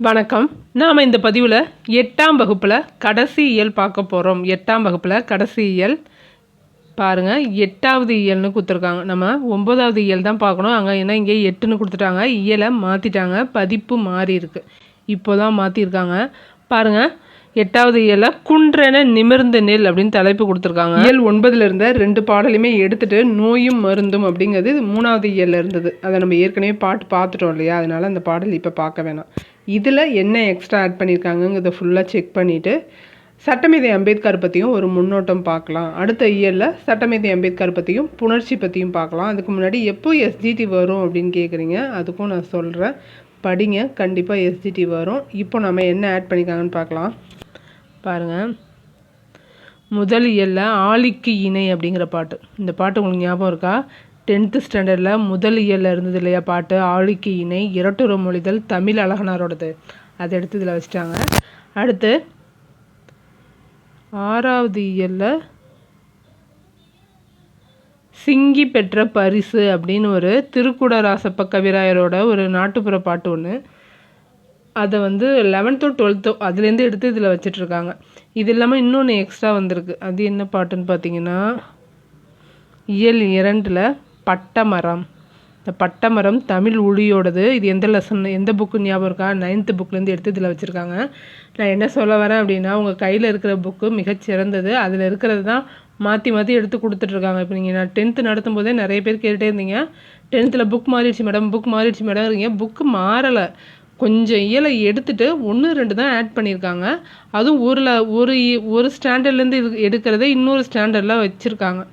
வணக்கம். நாம் இந்த பதிவில் எட்டாம் வகுப்பில் கடைசி இயல் பார்க்க போகிறோம் எட்டாம் வகுப்பில் கடைசி இயல். பாருங்கள் எட்டாவது இயல்னு கொடுத்துருக்காங்க. நம்ம ஒம்பதாவது இயல் தான் பார்க்கணும். அங்கே ஏன்னா இங்கே எட்டுன்னு கொடுத்துட்டாங்க. இயலை மாற்றிட்டாங்க பதிப்பு மாறி இருக்கு. இப்போ தான் மாற்றிருக்காங்க பாருங்கள் எட்டாவது இயலில் குன்றென நிமிர்ந்த நெல் அப்படின்னு தலைப்பு கொடுத்துருக்காங்க. இயல் ஒன்பதுல இருந்த ரெண்டு பாடலையுமே எடுத்துட்டு நோயும் மருந்தும் அப்படிங்கிறது இது மூணாவது இயல்ல இருந்தது. அதை நம்ம ஏற்கனவே பாட்டு பார்த்துட்டோம் இல்லையா? அதனால அந்த பாடல் இப்போ பார்க்க வேணாம். இதில் என்ன எக்ஸ்ட்ரா ஆட் பண்ணியிருக்காங்கங்கிறத ஃபுல்லாக செக் பண்ணிவிட்டு சட்டமேதை அம்பேத்கர் பற்றியும் ஒரு முன்னோட்டம் பார்க்கலாம். அடுத்த இயரில் சட்டமேதை அம்பேத்கர் பற்றியும் புணர்ச்சி பற்றியும் பார்க்கலாம். அதுக்கு முன்னாடி எப்போ எஸ்ஜிடி வரும் அப்படின்னு கேட்குறீங்க அதுக்கும் நான் சொல்கிறேன் படிங்க கண்டிப்பாக எஸ்ஜிடி வரும். இப்போ நம்ம என்ன ஆட் பண்ணிக்காங்கன்னு பார்க்கலாம். பாருங்கள் முதல் இயலில் ஆலிக்கு இணை அப்படிங்கிற பாட்டு. இந்த பாட்டு உங்களுக்கு ஞாபகம் இருக்கா? டென்த்து ஸ்டாண்டர்டில் முதல் இயலில் இருந்தது இல்லையா பாட்டு? ஆளுக்கு இணை இரட்டுற மொழிதல் தமிழ் அழகனாரோடது. அதை எடுத்து இதில் வச்சிட்டாங்க. அடுத்து ஆறாவது இயலில் சிங்கி பெற்ற பரிசு அப்படின்னு ஒரு திருக்குடராசப்ப கவிராயரோட ஒரு நாட்டுப்புற பாட்டு ஒன்று அதை வந்து லெவன்த்தோ டுவெல்த்தோ அதுலேருந்து எடுத்து இதில் வச்சிட்ருக்காங்க இது இல்லாமல் இன்னொன்று எக்ஸ்ட்ரா வந்திருக்கு. அது என்ன பாட்டுன்னு பார்த்தீங்கன்னா இயல் இரண்டில் பட்டமரம். இந்த பட்டமரம் தமிழ் ஒளியோடது இது எந்த லெசன் எந்த புக்கு ஞாபகம் இருக்கா? நைன்த்து புக்லேருந்து எடுத்து இதில் வச்சுருக்காங்க. நான் என்ன சொல்ல வரேன் அப்படின்னா உங்கள் கையில் இருக்கிற புக்கு மிகச்சிறந்தது அதில் இருக்கிறது தான் மாற்றி மாற்றி எடுத்து கொடுத்துட்ருக்காங்க இப்போ நீங்கள் நான் டென்த்து நடத்தும் போதே நிறைய பேர் கேட்டுகிட்டே இருந்தீங்க. டென்த்தில் புக் மாறிடுச்சு மேடம் புக் மாறிடுச்சு மேடம் இருக்கீங்க. புக்கு மாறலை. கொஞ்சம் இயலை எடுத்துட்டு ஒன்று ரெண்டு தான் ஆட் பண்ணியிருக்காங்க. அதுவும் ஊரில் ஒரு இ- ஒரு ஸ்டாண்டர்ட்லேருந்து எடுக்கிறதே இன்னொரு ஸ்டாண்டர்டில் வச்சுருக்காங்க.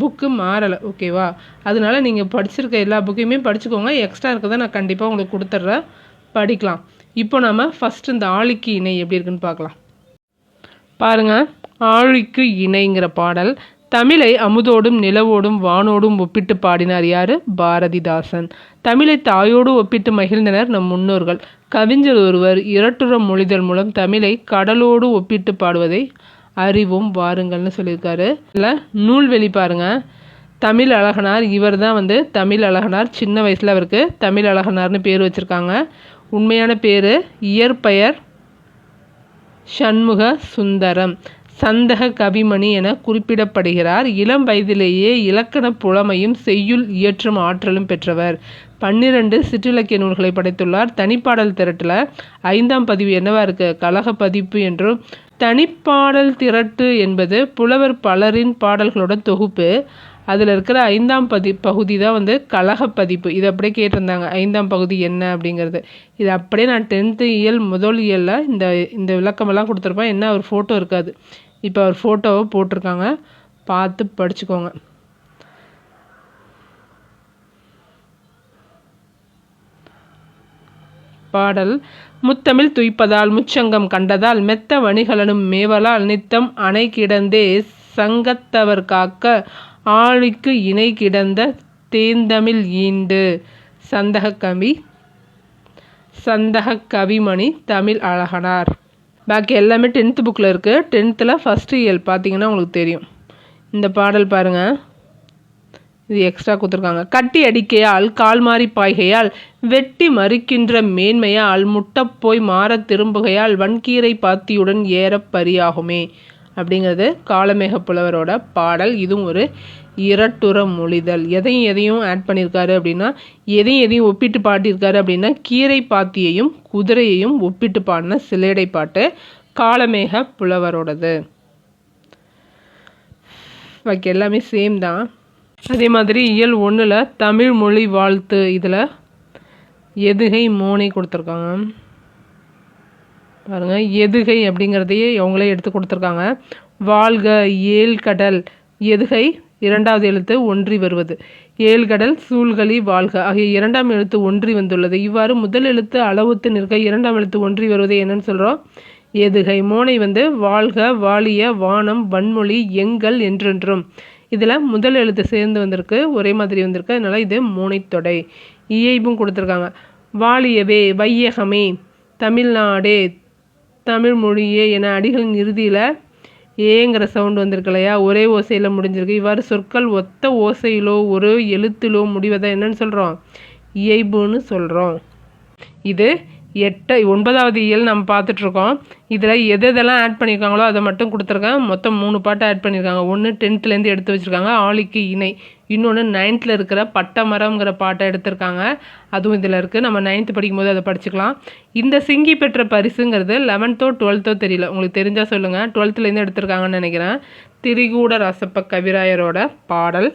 புக்கு மாறலை. ஓகேவா அதனால நீங்கள் படிச்சிருக்க எல்லா புக்கையுமே படிச்சுக்கோங்க. எக்ஸ்ட்ரா இருக்கதை நான் கண்டிப்பாக உங்களுக்கு கொடுத்துட்றேன் படிக்கலாம். இப்போ நம்ம ஃபஸ்ட்டு இந்த ஆழிக்கு இணை எப்படி இருக்குன்னு பார்க்கலாம். பாருங்க. ஆழிக்கு இணைங்கிற பாடல். தமிழை அமுதோடும் நிலவோடும் வானோடும் ஒப்பிட்டு பாடினார் யாரு? பாரதிதாசன். தமிழை தாயோடு ஒப்பிட்டு மகிழ்ந்தனர் நம் முன்னோர்கள். கவிஞர் ஒருவர் இரட்டுற மொழிதல் மூலம் தமிழை கடலோடு ஒப்பிட்டு பாடுவதை அறிவும் வாருங்கள்னு சொல்லியிருக்காரு. இல்லை நூல்வெளி பாருங்க. தமிழ் அழகனார் இவர் தான் வந்து தமிழ் அழகனார். சின்ன வயசில் அவருக்கு தமிழ் அழகனார்னு பேர் வச்சுருக்காங்க. உண்மையான பேர் இயற்பெயர் சண்முக சுந்தரம். சந்தக கவிமணி என குறிப்பிடப்படுகிறார். இளம் வயதிலேயே இலக்கண புலமையும் செய்யுள் இயற்றும் ஆற்றலும் பெற்றவர். பன்னிரண்டு சிற்றிலக்கிய நூல்களை படைத்துள்ளார். தனிப்பாடல் திரட்டில் ஐந்தாம் பதிவு என்னவா இருக்கு? கழக பதிப்பு என்றும் தனிப்பாடல் திரட்டு என்பது புலவர் பலரின் பாடல்களோட தொகுப்பு. அதில் இருக்கிற ஐந்தாம் பதி பகுதி தான் வந்து கழக பதிப்பு. இது அப்படியே கேட்டிருந்தாங்க. ஐந்தாம் பகுதி என்ன அப்படிங்கிறது. இது அப்படியே நான் டென்த்து இயல் முதல் இயலில் இந்த இந்த விளக்கமெல்லாம் கொடுத்துருப்பேன். என்ன ஒரு ஃபோட்டோ இருக்காது. இப்போ ஒரு ஃபோட்டோவை போட்டிருக்காங்க. பார்த்து படிச்சுக்கோங்க. பாடல். முத்தமிழ் துய்ப்பதால் முச்சங்கம் கண்டதால் மெத்த வணிகலனும் மேவலால் நித்தம் அணை கிடந்தே சங்கத்தவர் காக்க ஆழிக்கு இணை கிடந்த தேந்தமிழ் ஈண்டு. சந்தக கவி சந்தக கவிமணி தமிழ் அழகனார். பாக்கி எல்லாமே டென்த்து புக்கில் இருக்குது டென்த்தில் ஃபஸ்ட் இயல் பார்த்தீங்கன்னா உங்களுக்கு தெரியும். இந்த பாடல் பாருங்கள் இது எக்ஸ்ட்ரா கொடுத்துருக்காங்க. கட்டி அடிக்கையால் கால் மாறி பாய்கையால் வெட்டி மறிக்கின்ற மேன்மையால் முட்டப்போய் போய் மாறத் திரும்புகையால் வன்கீரை பாத்தியுடன் ஏற பரியாகுமே. அப்படிங்கிறது காலமேக புலவரோட பாடல். இதுவும் ஒரு இரட்டுற மொழிதல். எதையும் எதையும் ஆட் பண்ணியிருக்காரு அப்படின்னா எதையும் எதையும் ஒப்பிட்டு பாட்டியிருக்காரு அப்படின்னா கீரை பாத்தியையும் குதிரையையும் ஒப்பிட்டு பாடின சிலேடை பாட்டு காலமேக புலவரோடது ஓகே எல்லாமே சேம் தான். அதே மாதிரி இயல் ஒன்றில் தமிழ் மொழி வாழ்த்து இதில் எதுகை மோனை கொடுத்துருக்காங்க. பாருங்க எதுகை அப்படிங்கிறதையே அவங்களே எடுத்து கொடுத்துருக்காங்க. வாழ்க ஏழ்கடல் எதுகை இரண்டாவது எழுத்து ஒன்றி வருவது. ஏழ்கடல் சூழ்களி வாழ்க ஆகிய இரண்டாம் எழுத்து ஒன்றி வந்துள்ளது. இவ்வாறு முதல் எழுத்து அளவுத்து நிற்க இரண்டாம் எழுத்து ஒன்றி வருவது என்னன்னு சொல்கிறோம் எதுகை மோனை வந்து வாழ்க வாழிய வானம் வன்மொழி எங்கள் என்றென்றும். இதில் முதல் எழுத்து சேர்ந்து வந்திருக்கு ஒரே மாதிரி வந்திருக்கு. அதனால் இது மோனைத்தொடை. இயைபும் கொடுத்துருக்காங்க. வாழியவே வையகமே தமிழ்நாடே தமிழ் மொழியே என அடிகளின் இறுதியில் ஏங்கிற சவுண்ட் வந்திருக்கு இல்லையா? ஒரே ஓசையில் முடிஞ்சிருக்கு. இவ்வாறு சொற்கள் ஒத்த ஓசையிலோ ஒரு எழுத்திலோ முடிவதை என்னன்னு சொல்கிறோம் இயைபுன்னு சொல்கிறோம் இது எட்டு ஒன்பதாவது இயல் நம்ம பார்த்துட்ருக்கோம். இதில் எது எதெல்லாம் ஆட் பண்ணியிருக்காங்களோ அதை மட்டும் கொடுத்துருக்கேன். மொத்தம் மூணு பாட்டு ஆட் பண்ணியிருக்காங்க. ஒன்று டென்த்துலேருந்து எடுத்து வச்சுருக்காங்க. ஆலிக்கு இணை. இன்னொன்று நைன்த்தில் இருக்கிற பட்டமரம்ங்கிற பாட்டை எடுத்திருக்காங்க. அதுவும் இதில் இருக்குது நம்ம நைன்த்து படிக்கும்போது அதை படிச்சுக்கலாம். இந்த சிங்கி பெற்ற பரிசுங்கிறது லெவன்த்தோ டுவெல்த்தோ தெரியல. உங்களுக்கு தெரிஞ்சால் சொல்லுங்கள் டுவெல்த்துலேருந்து எடுத்திருக்காங்கன்னு நினைக்கிறேன். திரிகூட ரசப்ப கவிராயரோட பாடல்.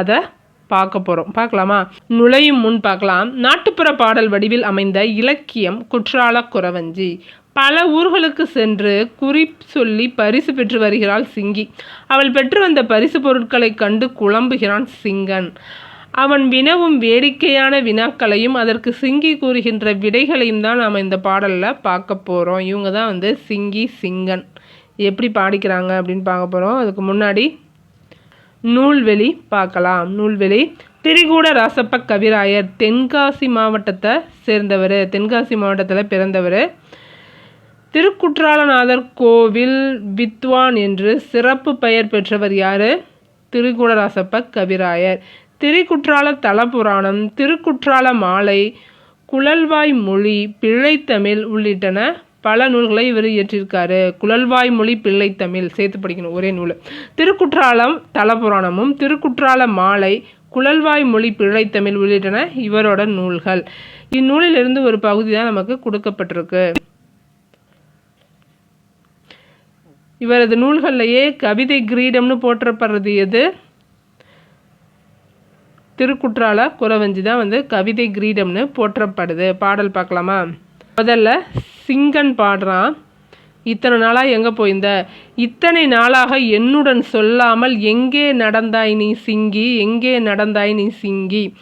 அதை பார்க்க போகிறோம் பார்க்கலாமா? நுழையும் முன் பார்க்கலாம். நாட்டுப்புற பாடல் வடிவில் அமைந்த இலக்கியம் குற்றால குறவஞ்சி. பல ஊர்களுக்கு சென்று குறி சொல்லி பரிசு பெற்று வருகிறாள் சிங்கி. அவள் பெற்று வந்த பரிசு பொருட்களை கண்டு குழம்புகிறான் சிங்கன். அவன் வினவும் வேடிக்கையான வினாக்களையும் அதற்கு சிங்கி கூறுகின்ற விடைகளையும் தான் நாம் இந்த பாடலில் பார்க்க போகிறோம் இவங்க தான் வந்து சிங்கி சிங்கன். எப்படி பாடிக்கிறாங்க அப்படின்னு பார்க்க போகிறோம் அதுக்கு முன்னாடி நூல்வெளி பார்க்கலாம். நூல்வெளி திரிகூட ராசப்ப கவிராயர் தென்காசி மாவட்டத்தை சேர்ந்தவர் தென்காசி மாவட்டத்தில் பிறந்தவர். திருக்குற்றாலநாதர் கோவில் வித்வான் என்று சிறப்பு பெயர் பெற்றவர் யார்? திருக்குடராசப்ப கவிராயர். திருக்குற்றால தலபுராணம் திருக்குற்றால மாலை குழல்வாய் மொழி பிழைத்தமிழ் உள்ளிட்டன பல நூல்களை இவர் இயற்றியிருக்காரு. குழல்வாய் மொழி பிள்ளைத்தமிழ் சேர்த்து படிக்கணும். ஒரே நூல். திருக்குற்றாலம் தலபுராணமும் திருக்குற்றால மாலை குழல்வாய் மொழி பிள்ளைத்தமிழ் உள்ளிட்டன இவரோட நூல்கள். இந்நூலிலிருந்து ஒரு பகுதி தான் நமக்கு கொடுக்கப்பட்டிருக்கு. இவரது நூல்கள்லையே கவிதை கிரீடம்னு போற்றப்படுறது எது? திருக்குற்றால குறவஞ்சி தான் வந்து கவிதை கிரீடம்னு போற்றப்படுது. பாடல் பார்க்கலாமா? முதல்ல சிங்கன் பாடுறான் இத்தனை நாளாக எங்கே போயிருந்த? இத்தனை நாளாக என்னுடன் சொல்லாமல் எங்கே நடந்தாய் நீ சிங்கி? எங்கே நடந்தாய் நீ சிங்கி?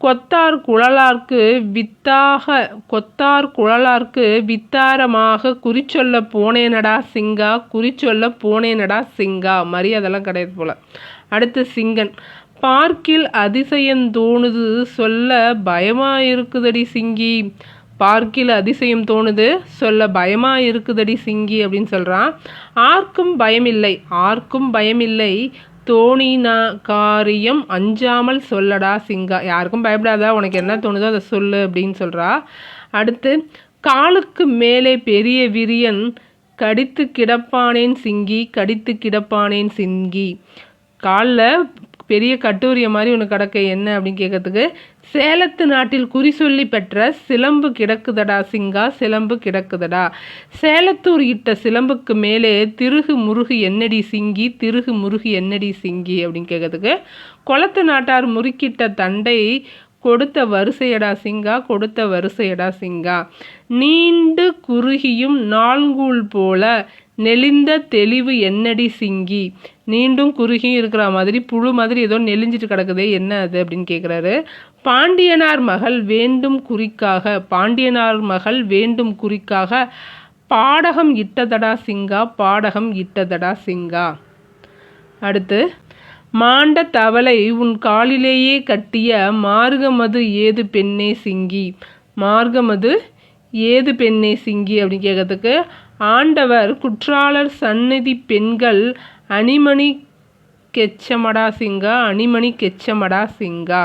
கொத்தார் குழலார்க்கு வித்தாக கொத்தார் குழலார்க்கு வித்தாரமாக குறிச்சொல்ல போனேனடா சிங்கா குறிச்சொல்ல போனேனடா சிங்கா. மரியாதைலாம் கிடையாது போல. அடுத்து சிங்கன். பார்க்கில் அதிசயம் தோணுது சொல்ல பயமா இருக்குதடி சிங்கி. பார்க்கில் அதிசயம் தோணுது. சொல்ல பயமாக இருக்குதடி சிங்கி அப்படின்னு சொல்கிறான் ஆர்க்கும் பயமில்லை. ஆர்க்கும் பயமில்லை. தோணினா காரியம் அஞ்சாமல் சொல்லடா சிங்கா. யாருக்கும் பயப்படாதா உனக்கு என்ன தோணுதோ அதை சொல்லு அப்படின்னு சொல்கிறா அடுத்து காலுக்கு மேலே பெரிய விரியன் கடித்து கிடப்பானேன் சிங்கி கடித்து கிடப்பானேன் சிங்கி. காலில் பெரிய கட்டூரிய மாதிரி உனக்கு கிடக்க. என்ன அப்படின்னு கேட்கறதுக்கு சேலத்து நாட்டில் குறி சொல்லி பெற்ற சிலம்பு கிடக்குதடா சிங்கா சிலம்பு கிடக்குதடா? சேலத்தூர் இட்ட சிலம்புக்கு மேலே திருகு முருகு என்னடி சிங்கி திருகு முருகு என்னடி சிங்கி அப்படின்னு கேட்கறதுக்கு குளத்து நாட்டார் முறுக்கிட்ட தண்டை கொடுத்த வரிசையடா சிங்கா கொடுத்த வரிசையடா சிங்கா? நீண்டு குறுகியும் நான்கூல் போல நெளிந்த தெளிவு என்னடி சிங்கி? நீண்டும் குறுகியும் இருக்கிற மாதிரி புழு மாதிரி ஏதோ நெளிஞ்சிட்டு கிடக்குதே என்ன அது அப்படின்னு கேட்குறாரு. பாண்டியனார் மகள் வேண்டும் குறிக்காக பாண்டியனார் மகள் வேண்டும் குறிக்காக பாடகம் இட்டதடா சிங்கா பாடகம் இட்டதடா சிங்கா. அடுத்து மாண்ட தவளை உன் காலிலேயே கட்டிய மார்கமது ஏது பெண்ணே சிங்கி? மார்கமது ஏது பெண்ணே சிங்கி அப்படின்னு கேட்கறதுக்கு ஆண்டவர் குற்றாலர் சந்நிதி பெண்கள் அணிமணி கெச்சமடா சிங்கா அணிமணி கெச்சமடா சிங்கா.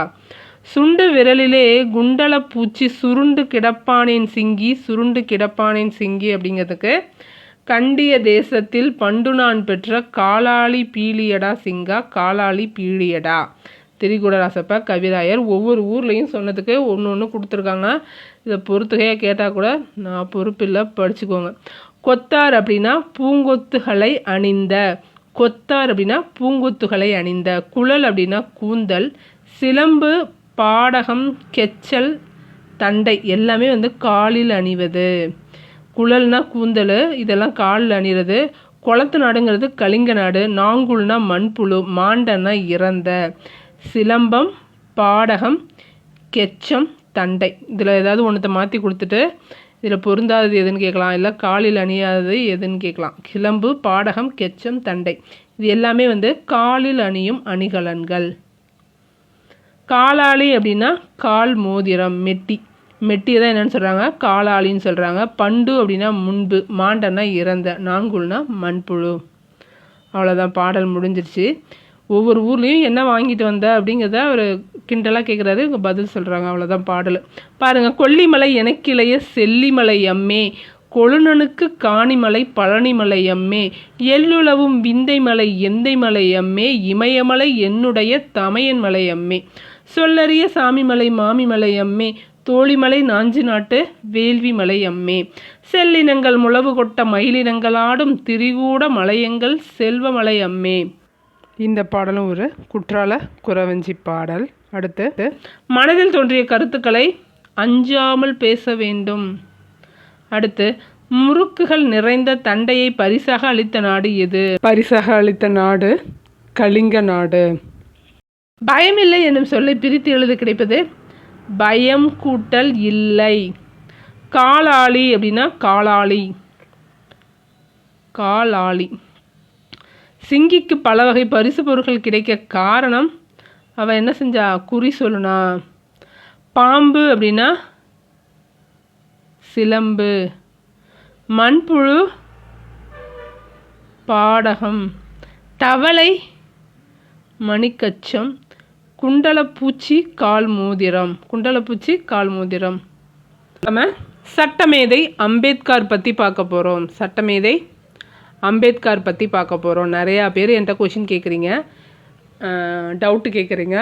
சுண்டு விரலிலே குண்டலப்பூச்சி சுருண்டு கிடப்பானேன் சிங்கி சுருண்டு கிடப்பானேன் சிங்கி அப்படிங்கிறதுக்கு கண்டிய தேசத்தில் பண்டு நான் பெற்ற காலாளி பீலியடா சிங்கா காலாளி பீலியடா. திரிகுடராசப்ப கவிராயர் ஒவ்வொரு ஊர்லேயும் சொன்னதுக்கு ஒன்று ஒன்று கொடுத்துருக்காங்க. இதை பொறுத்துகையாக கேட்டால் கூட நான் பொறுப்பில்லை படிச்சுக்கோங்க. கொத்தார் அப்படின்னா பூங்கொத்துகளை அணிந்த. கொத்தார் அப்படின்னா பூங்கொத்துகளை அணிந்த. குழல் அப்படின்னா கூந்தல். சிலம்பு பாடகம் கெச்சல் தண்டை எல்லாமே வந்து காலில் அணிவது. குழல்னா கூந்தல் இதெல்லாம் காலில் அணிகிறது குளத்து நாடுங்கிறது கலிங்க நாடு. நாங்குல்னா மண்புழு மாண்டன்னா இறந்த. சிலம்பம் பாடகம் கெச்சம் தண்டை. இதில் ஏதாவது ஒன்றத்தை மாற்றி கொடுத்துட்டு இதில் பொருந்தாதது எதுன்னு கேட்கலாம். இல்லை காலில் அணியாதது எதுன்னு கேட்கலாம். கிளம்பு பாடகம் கெச்சம் தண்டை. இது எல்லாமே வந்து காலில் அணியும் அணிகலன்கள். காலாளி அப்படின்னா கால் மோதிரம் மெட்டி. மெட்டி தான் என்னன்னு சொல்கிறாங்க காலாளின்னு சொல்கிறாங்க பண்டு அப்படின்னா முன்பு மாண்டன்னா இறந்த நாங்குல்னா மண்புழு. அவ்வளோதான் பாடல் முடிஞ்சிருச்சு. ஒவ்வொரு ஊர்லேயும் என்ன வாங்கிட்டு வந்த அப்படிங்கிறத அவர் கிண்டலாக கேட்குறாரு இவங்க பதில் சொல்கிறாங்க அவ்வளோதான் பாடல். பாருங்கள் கொல்லிமலை எனக்கிளைய செல்லிமலை அம்மே. கொழுநனுக்கு காணிமலை பழனிமலை அம்மே. எள்ளுளவும் விந்தைமலை எந்தைமலை அம்மே. இமயமலை என்னுடைய தமையன் மலை அம்மே. சொல்லறிய சாமிமலை மாமிமலை அம்மே தோழிமலை நாஞ்சி நாட்டு வேள்வி மலை அம்மே. செல்லினங்கள் முளவு கொட்ட மயிலினங்கள் ஆடும் திரிகூட மலையங்கள் செல்வமலை அம்மே. இந்த பாடலும் ஒரு குற்றால குறவஞ்சி பாடல். அடுத்து மனதில் தோன்றிய கருத்துக்களை அஞ்சாமல் பேச வேண்டும். அடுத்து முறுக்குகள் நிறைந்த தண்டையை பரிசாக அளித்த நாடு எது? பரிசாக அளித்த நாடு கலிங்க நாடு. பயமில்லை என்னும் சொல்லை பிரித்து எழுத கிடைப்பது பயம் கூட்டல் இல்லை. காலாளி அப்படின்னா காலாளி. காலாளி. சிங்கிக்கு பல வகை பரிசு பொருட்கள் கிடைக்க காரணம் அவன் என்ன செஞ்சா? குறி சொல்லுனா. பாம்பு அப்படின்னா சிலம்பு. மண்புழு பாடகம். தவளை மணிக்கச்சம். குண்டலப்பூச்சி கால் மோதிரம். குண்டலப்பூச்சி கால் மோதிரம். நம்ம சட்டமேதை அம்பேத்கர் பற்றி பார்க்க போகிறோம் சட்டமேதை அம்பேத்கர் பற்றி பார்க்க போகிறோம் நிறையா பேர் என்கிட்ட கொஷின் கேட்குறீங்க டவுட்டு கேட்குறீங்க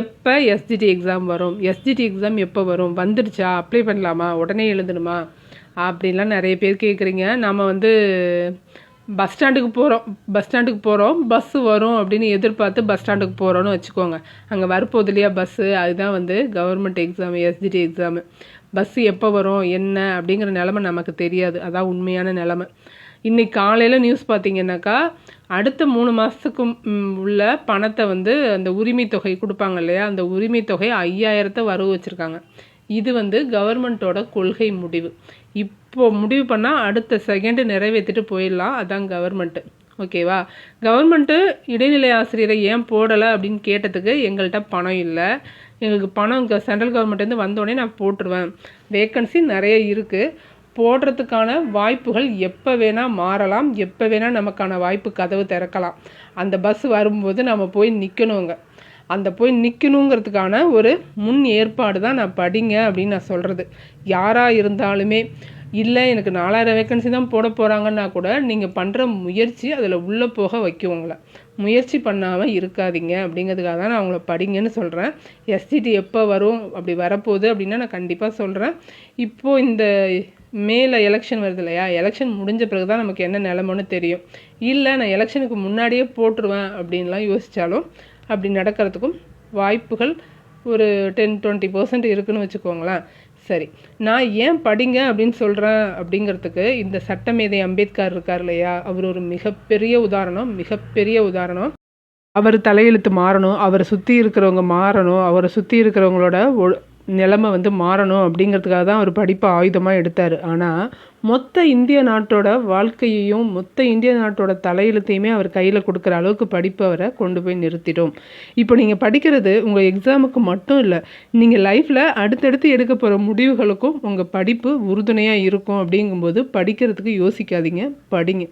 எப்போ எஸ்ஜிடி எக்ஸாம் வரும்? எஸ்ஜிடி எக்ஸாம் எப்போ வரும்? வந்துடுச்சா? அப்ளை பண்ணலாமா? உடனே எழுதணுமா? அப்படின்லாம் நிறைய பேர் கேட்குறீங்க நம்ம வந்து பஸ் ஸ்டாண்டுக்கு போகிறோம் பஸ் ஸ்டாண்டுக்கு போகிறோம் பஸ்ஸு வரும் அப்படின்னு எதிர்பார்த்து பஸ் ஸ்டாண்டுக்கு போகிறோன்னு வச்சுக்கோங்க. அங்கே வரப்போகுது இல்லையா பஸ்ஸு அதுதான் வந்து government exam SGT exam bus எப்போ வரும் என்ன அப்படிங்கிற நிலமை நமக்கு தெரியாது. அதான் உண்மையான நிலமை. இன்னைக்கு காலையில் நியூஸ் பார்த்தீங்கன்னாக்கா அடுத்த மூணு மாதத்துக்கு உள்ள பணத்தை வந்து அந்த உரிமை தொகை கொடுப்பாங்க இல்லையா? அந்த உரிமை தொகை ஐயாயிரத்தை வரவு வச்சுருக்காங்க. இது வந்து கவர்மெண்ட்டோட கொள்கை முடிவு. இப் இப்போது முடிவு பண்ணால் அடுத்த செகண்டு நிறைவேற்றிட்டு போயிடலாம். அதான் கவர்மெண்ட்டு ஓகேவா கவர்மெண்ட்டு இடைநிலை ஆசிரியரை ஏன் போடலை அப்படின்னு கேட்டதுக்கு எங்கள்கிட்ட பணம் இல்லை. எங்களுக்கு பணம் சென்ட்ரல் கவர்மெண்ட்லேருந்து வந்தோடனே நான் போட்டுருவேன். வேக்கன்சி நிறைய இருக்குது போடுறதுக்கான வாய்ப்புகள் எப்போ வேணால் மாறலாம். எப்போ வேணால் நமக்கான வாய்ப்பு கதவு திறக்கலாம். அந்த பஸ் வரும்போது நம்ம போய் நிற்கணுங்க அந்த போய் நிற்கணுங்கிறதுக்கான ஒரு முன் ஏற்பாடு தான் நான் படிங்க அப்படின்னு நான் சொல்கிறது யாராக இருந்தாலுமே இல்லை எனக்கு நாலாயிரம் வேக்கன்சி தான் போட போகிறாங்கன்னா கூட நீங்கள் பண்ணுற முயற்சி அதில் உள்ளே போக வைக்கும் உங்களை. முயற்சி பண்ணாமல் இருக்காதீங்க அப்படிங்கிறதுக்காக தான் நான் அவங்கள படிங்கன்னு சொல்கிறேன் எஸ்சிடி எப்போ வரும் அப்படி வரப்போகுது அப்படின்னா நான் கண்டிப்பாக சொல்கிறேன் இப்போது இந்த மேலே எலெக்ஷன் வருது இல்லையா? எலெக்ஷன் முடிஞ்ச பிறகு தான் நமக்கு என்ன நிலமன்னு தெரியும். இல்லை நான் எலெக்ஷனுக்கு முன்னாடியே போட்டுருவேன் அப்படின்லாம் யோசித்தாலும் அப்படி நடக்கிறதுக்கும் வாய்ப்புகள் ஒரு டென் டுவெண்ட்டி பர்சன்ட் இருக்குன்னு வச்சுக்கோங்களேன். சரி. நான் ஏன் படிங்க அப்படின்னு சொல்கிறேன் அப்படிங்கிறதுக்கு இந்த சட்டமேதை அம்பேத்கர் இருக்கார் இல்லையா? அவர் ஒரு மிகப்பெரிய உதாரணம் மிகப்பெரிய உதாரணம். அவர் தலையெழுத்து மாறணும் அவரை சுற்றி இருக்கிறவங்க மாறணும் அவரை சுற்றி இருக்கிறவங்களோட நிலைமை வந்து மாறணும் அப்படிங்கிறதுக்காக தான் அவர் படிப்பை ஆயுதமாக எடுத்தார். ஆனால் மொத்த இந்திய நாட்டோட வாழ்க்கையையும் மொத்த இந்திய நாட்டோட தலையெழுத்தையுமே அவர் கையில் கொடுக்குற அளவுக்கு படிப்பு அவரை கொண்டு போய் நிறுத்திடும். இப்போ நீங்கள் படிக்கிறது உங்கள் எக்ஸாமுக்கு மட்டும் இல்லை நீங்கள் லைஃப்பில் அடுத்தடுத்து எடுக்க போகிற முடிவுகளுக்கும் உங்கள் படிப்பு உறுதுணையாக இருக்கும் அப்படிங்கும்போது படிக்கிறதுக்கு யோசிக்காதீங்க படிங்க.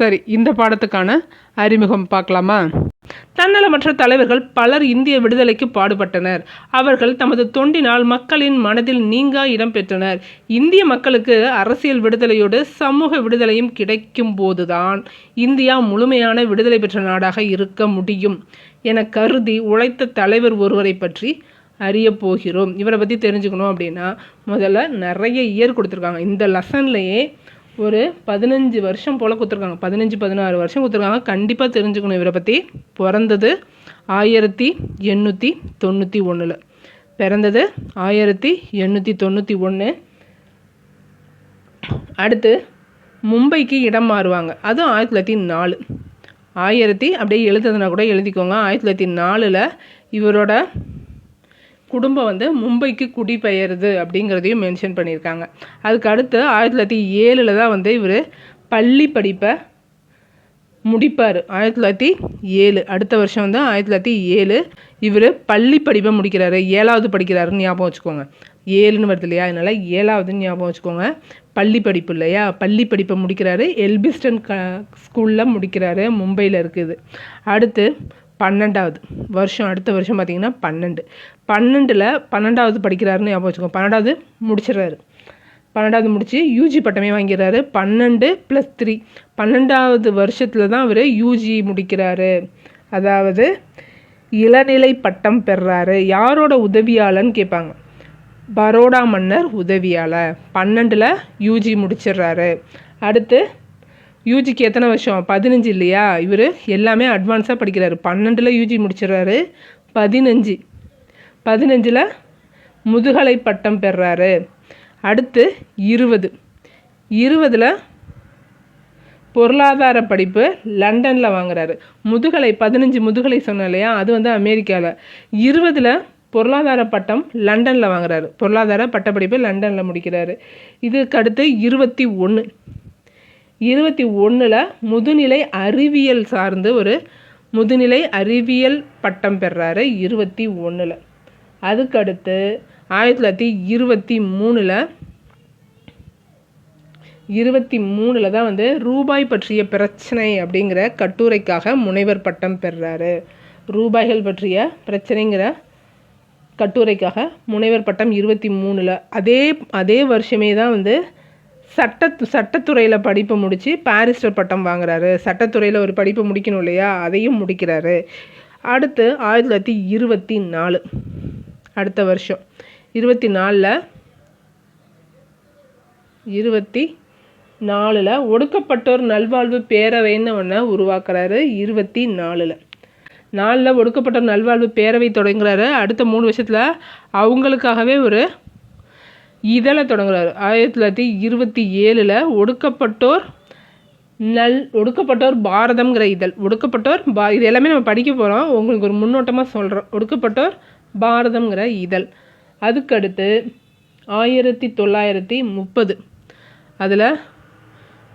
சரி இந்த பாடத்துக்கான அறிமுகம் பார்க்கலாமா? தன்னலமற்ற தலைவர்கள் பலர் இந்திய விடுதலைக்கு பாடுபட்டனர். அவர்கள் தமது தொண்டினால் மக்களின் மனதில் நீங்கா இடம் பெற்றனர். இந்திய மக்களுக்கு அரசியல் விடுதலையோடு சமூக விடுதலையும் கிடைக்கும் போதுதான் இந்தியா முழுமையான விடுதலை பெற்ற நாடாக இருக்க முடியும் என கருதி உழைத்த தலைவர் ஒருவரை பற்றி அறிய போகிறோம். இவரை பற்றி தெரிஞ்சுக்கணும் அப்படின்னா முதல்ல நிறைய இயர் கொடுத்துருக்காங்க. இந்த லெசன்லையே ஒரு பதினஞ்சு வருஷம் போல் கொடுத்துருக்காங்க. பதினஞ்சு பதினாறு வருஷம் கொடுத்துருக்காங்க. கண்டிப்பாக தெரிஞ்சுக்கணும் இவரை பற்றி பிறந்தது ஆயிரத்தி எண்ணூற்றி தொண்ணூற்றி ஒன்றில் பிறந்தது ஆயிரத்தி எண்ணூற்றி தொண்ணூற்றி ஒன்று அடுத்து மும்பைக்கு இடம் மாறுவாங்க. அதுவும் ஆயிரத்தி தொள்ளாயிரத்தி நாலு. ஆயிரத்தி அப்படியே எழுதுதுனா கூட எழுதிக்கோங்க. ஆயிரத்தி தொள்ளாயிரத்தி நாலில் இவரோட குடும்பம் வந்து மும்பைக்கு குடிபெயருது அப்படிங்கிறதையும் மென்ஷன் பண்ணியிருக்காங்க. அதுக்கு அடுத்து ஆயிரத்தி தொள்ளாயிரத்தி ஏழில் தான் வந்து இவர் பள்ளி படிப்பை முடிப்பார். ஆயிரத்தி தொள்ளாயிரத்தி ஏழு அடுத்த வருஷம் வந்து ஆயிரத்தி தொள்ளாயிரத்தி ஏழு இவர் பள்ளி படிப்பை முடிக்கிறாரு. ஏழாவது படிக்கிறாருன்னு ஞாபகம் வச்சுக்கோங்க. ஏழுன்னு வருது இல்லையா? அதனால் ஏழாவதுன்னு ஞாபகம் வச்சுக்கோங்க. பள்ளி படிப்பு இல்லையா? பள்ளி படிப்பை முடிக்கிறாரு. எல்பிஸ்டன் க ஸ்கூலில் முடிக்கிறாரு. மும்பையில் இருக்குது. அடுத்து பன்னெண்டாவது வருஷம் அடுத்த வருஷம் பார்த்திங்கன்னா பன்னெண்டு. பன்னெண்டில் பன்னெண்டாவது படிக்கிறாருன்னு ஞாபகம் வச்சுக்கோங்க பன்னெண்டாவது முடிச்சிடுறாரு. பன்னெண்டாவது முடித்து யூஜி பட்டமே வாங்கிறாரு பன்னெண்டு ப்ளஸ் த்ரீ பன்னெண்டாவது வருஷத்தில் தான் அவர் யூஜி முடிக்கிறாரு. அதாவது இளநிலை பட்டம் பெறாரு. யாரோட உதவியாளன்னு கேட்பாங்க. பரோடா மன்னர் உதவியாளர். பன்னெண்டில் யூஜி முடிச்சிடுறாரு. அடுத்து யூஜிக்கு எத்தனை வருஷம்? பதினஞ்சு இல்லையா? இவர் எல்லாமே அட்வான்ஸாக படிக்கிறாரு. பன்னெண்டில் யூஜி முடிச்சிடுறாரு. பதினஞ்சு. பதினஞ்சில் முதுகலை பட்டம் பெறாரு அடுத்து இருபது. இருபதில் பொருளாதார படிப்பு லண்டனில் வாங்குறாரு. முதுகலை பதினஞ்சு முதுகலை சொன்னேன் இல்லையா? அது வந்து அமெரிக்காவில் இருபதில் பொருளாதார பட்டம் லண்டனில் வாங்குறாரு. பொருளாதார பட்டப்படிப்பு லண்டனில் முடிக்கிறாரு. இதுக்கு அடுத்து இருபத்தி ஒன்று இருபத்தி ஒன்றில் முதுநிலை அறிவியல் சார்ந்து ஒரு முதுநிலை அறிவியல் பட்டம் பெறாரு இருபத்தி ஒன்றில் அதுக்கடுத்து ஆயிரத்தி தொள்ளாயிரத்தி இருபத்தி மூணில் இருபத்தி மூணில் தான் வந்து ரூபாய் பற்றிய பிரச்சனை அப்படிங்கிற கட்டுரைக்காக முனைவர் பட்டம் பெறுறாரு ரூபாய்கள் பற்றிய பிரச்சனைங்கிற கட்டுரைக்காக முனைவர் பட்டம் இருபத்தி மூணில். அதே அதே வருஷமே தான் வந்து சட்ட சட்டத்துறையில் படிப்பை முடித்து பாரிஸ்டர் பட்டம் வாங்குறாரு. சட்டத்துறையில் ஒரு படிப்பை முடிக்கணும் இல்லையா? அதையும் முடிக்கிறாரு. அடுத்து ஆயிரத்தி தொள்ளாயிரத்தி இருபத்தி நாலு. அடுத்த வருஷம். இருபத்தி நாலில் இருபத்தி நாலில் ஒடுக்கப்பட்டோர் நல்வாழ்வு பேரவைன்னு ஒன்று உருவாக்குறாரு இருபத்தி நாலில். நாலில் ஒடுக்கப்பட்டோர் நல்வாழ்வு பேரவை தொடங்குறாரு. அடுத்த மூணு வருஷத்தில் அவங்களுக்காகவே ஒரு இதழை தொடங்குறாரு. ஆயிரத்தி தொள்ளாயிரத்தி இருபத்தி ஏழில் ஒடுக்கப்பட்டோர் நல் ஒடுக்கப்பட்டோர் பாரதம்ங்கிற இதழ். ஒடுக்கப்பட்டோர் பா இது எல்லாமே நம்ம படிக்க போகிறோம் உங்களுக்கு ஒரு முன்னோட்டமாக சொல்கிறோம் ஒடுக்கப்பட்டோர் பாரதம்ங்கிற இதழ். அதுக்கடுத்து ஆயிரத்தி தொள்ளாயிரத்தி முப்பது. அதில்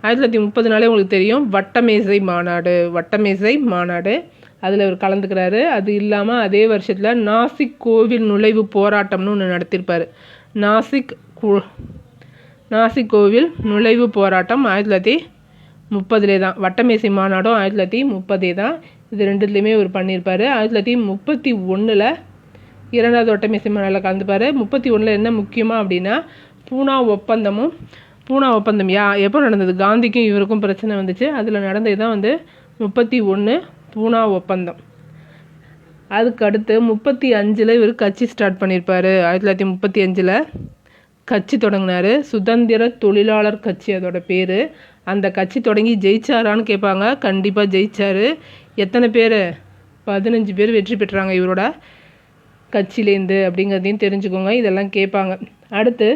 ஆயிரத்தி தொள்ளாயிரத்தி முப்பதுனாலே உங்களுக்கு தெரியும். வட்டமேசை மாநாடு வட்டமேசை மாநாடு. அதில் அவர் கலந்துக்கிறாரு. அது இல்லாமல் அதே வருஷத்தில் நாசிக் கோவில் நுழைவு போராட்டம்னு ஒன்று நடத்தியிருப்பார் நாசிக் கு நாசிக் கோவில் நுழைவு போராட்டம் ஆயிரத்தி தொள்ளாயிரத்தி முப்பதுலே தான். வட்டமேசை மாநாடும் ஆயிரத்தி தொள்ளாயிரத்தி முப்பதே தான். இது ரெண்டுத்துலேயுமே இவர் பண்ணியிருப்பார். ஆயிரத்தி தொள்ளாயிரத்தி முப்பத்தி ஒன்றில் இரண்டாவது வட்டமேசை மாநாட்டில் கலந்துப்பார். முப்பத்தி ஒன்றில் என்ன முக்கியமாக அப்படின்னா பூனா ஒப்பந்தமும் பூனா ஒப்பந்தம் யா எப்போ நடந்தது? காந்திக்கும் இவருக்கும் பிரச்சனை வந்துச்சு. அதில் நடந்தது தான் வந்து முப்பத்தி ஒன்று பூனா ஒப்பந்தம். அதுக்கு அடுத்து முப்பத்தி அஞ்சில் இவர் கட்சி ஸ்டார்ட் பண்ணியிருப்பார் ஆயிரத்தி தொள்ளாயிரத்தி முப்பத்தி அஞ்சில் கட்சி தொடங்கினார். சுதந்திர தொழிலாளர் கட்சி அதோட பேர். அந்த கட்சி தொடங்கி ஜெயிச்சாரான்னு கேட்பாங்க கண்டிப்பாக ஜெயிச்சார். எத்தனை பேர்? பதினஞ்சு பேர் வெற்றி பெற்றாங்க இவரோட கட்சியிலேருந்து அப்படிங்கிறதையும் தெரிஞ்சுக்கோங்க. இதெல்லாம் கேட்பாங்க அடுத்து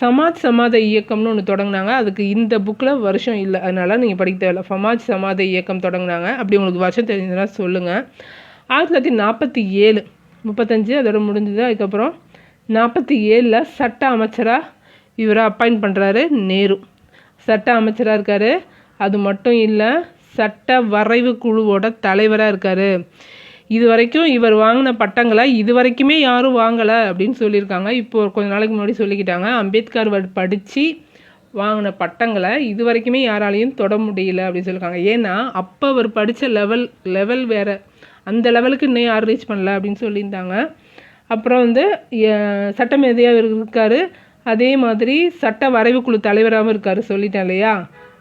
சமாஜ் சமாத இயக்கம்னு ஒன்று தொடங்கினாங்க. அதுக்கு இந்த புக்கில் வருஷம் இல்லை. அதனால் நீங்கள் படிக்க தேவையில்ல. சமாஜ் சமாத இயக்கம் தொடங்கினாங்க. அப்படி உங்களுக்கு வருஷம் தெரிஞ்சதுன்னா சொல்லுங்கள் ஆயிரத்தி தொள்ளாயிரத்தி நாற்பத்தி ஏழு முப்பத்தஞ்சு அதோட முடிஞ்சது. அதுக்கப்புறம் நாற்பத்தி ஏழில் சட்ட அமைச்சராக இவரை அப்பாயின் பண்ணுறாரு நேரு. சட்ட அமைச்சராக இருக்கார். அது மட்டும் இல்லை சட்ட வரைவு குழுவோட தலைவராக இருக்கார். இது வரைக்கும் இவர் வாங்கின பட்டங்களை இது வரைக்குமே யாரும் வாங்கலை அப்படின்னு சொல்லியிருக்காங்க. இப்போ கொஞ்ச நாளைக்கு முன்னாடி சொல்லிக்கிட்டாங்க. அம்பேத்கர் படித்து வாங்கின பட்டங்களை இது வரைக்குமே யாராலையும் தொட முடியல அப்படின்னு சொல்லியிருக்காங்க. ஏன்னா அப்போ அவர் படித்த லெவல் லெவல் வேறு அந்த லெவலுக்கு இன்னும் யாரும் ரீச் பண்ணல அப்படின்னு சொல்லியிருந்தாங்க. அப்புறம் வந்து சட்டமேதையாக இருக்கார். அதே மாதிரி சட்ட வரைவுக்குழு தலைவராகவும் இருக்கார் சொல்லிட்டேன் இல்லையா?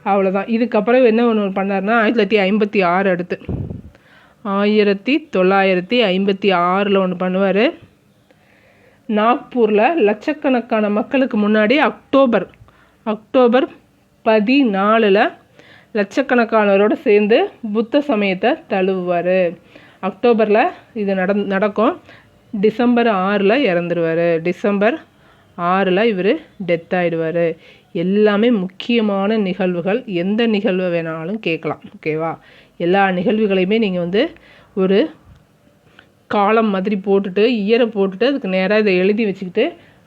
அவ்வளோதான் இதுக்கப்புறம் என்ன ஒன்று பண்ணார்னா ஆயிரத்தி தொள்ளாயிரத்தி ஐம்பத்தி ஆறு அடுத்து. ஆயிரத்தி தொள்ளாயிரத்தி ஐம்பத்தி ஆறில் ஒன்று பண்ணுவார். நாக்பூரில் லட்சக்கணக்கான மக்களுக்கு முன்னாடி அக்டோபர் அக்டோபர் பதினாலில் லட்சக்கணக்கானவரோடு சேர்ந்து புத்த சமயத்தை தழுவுவார். அக்டோபரில் இது நட நடக்கும். டிசம்பர் ஆறில் இறந்துருவார். டிசம்பர் ஆறில் இவர் டெத் ஆகிடுவார் எல்லாமே முக்கியமான நிகழ்வுகள். எந்த நிகழ்வை வேணாலும் கேட்கலாம். ஓகேவா எல்லா நிகழ்வுகளையுமே நீங்கள் வந்து ஒரு காலம் மாதிரி போட்டுட்டு இயரை போட்டுட்டு அதுக்கு நேராக இதை எழுதி வச்சுக்கிட்டு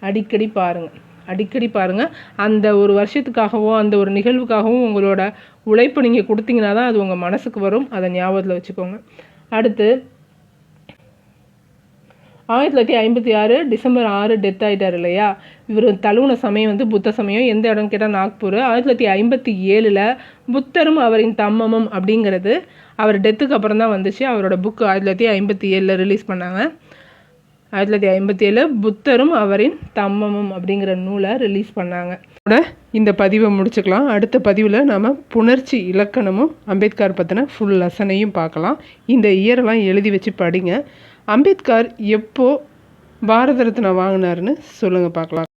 அடிக்கடி பாருங்கள் அடிக்கடி பாருங்கள் அந்த ஒரு வருஷத்துக்காகவும் அந்த ஒரு நிகழ்வுக்காகவும் உங்களோட உழைப்பு நீங்கள் கொடுத்தீங்கன்னா தான் அது உங்கள் மனசுக்கு வரும். அதை ஞாபகத்தில் வச்சுக்கோங்க. அடுத்து ஆயிரத்தி தொள்ளாயிரத்தி ஐம்பத்தி ஆறு டிசம்பர் ஆறு டெத் ஆகிட்டார் இல்லையா? இவர் தழுவுன சமயம் வந்து புத்த சமயம். எந்த இடம் கேட்டால் நாக்பூர். ஆயிரத்தி தொள்ளாயிரத்தி ஐம்பத்தி ஏழில் புத்தரும் அவரின் தம்மமும் அப்படிங்கிறது அவர் டெத்துக்கு அப்புறம் தான் வந்துச்சு. அவரோட புக்கு ஆயிரத்தி தொள்ளாயிரத்தி ஐம்பத்தி ஏழில் ரிலீஸ் பண்ணாங்க. ஆயிரத்தி தொள்ளாயிரத்தி ஐம்பத்தி ஏழு புத்தரும் அவரின் தம்மமும் அப்படிங்கிற நூலை ரிலீஸ் பண்ணாங்க. இந்த பதிவை முடிச்சுக்கலாம். அடுத்த பதிவில் நம்ம புணர்ச்சி இலக்கணமும் அம்பேத்கர் பற்றின ஃபுல் லெசனையும் பார்க்கலாம். இந்த இயரெல்லாம் எழுதி வச்சு படிங்க. அம்பேத்கர் எப்போ பாரத ரத்னா வாங்கினாருன்னு சொல்லுங்கள் பார்க்கலாம்.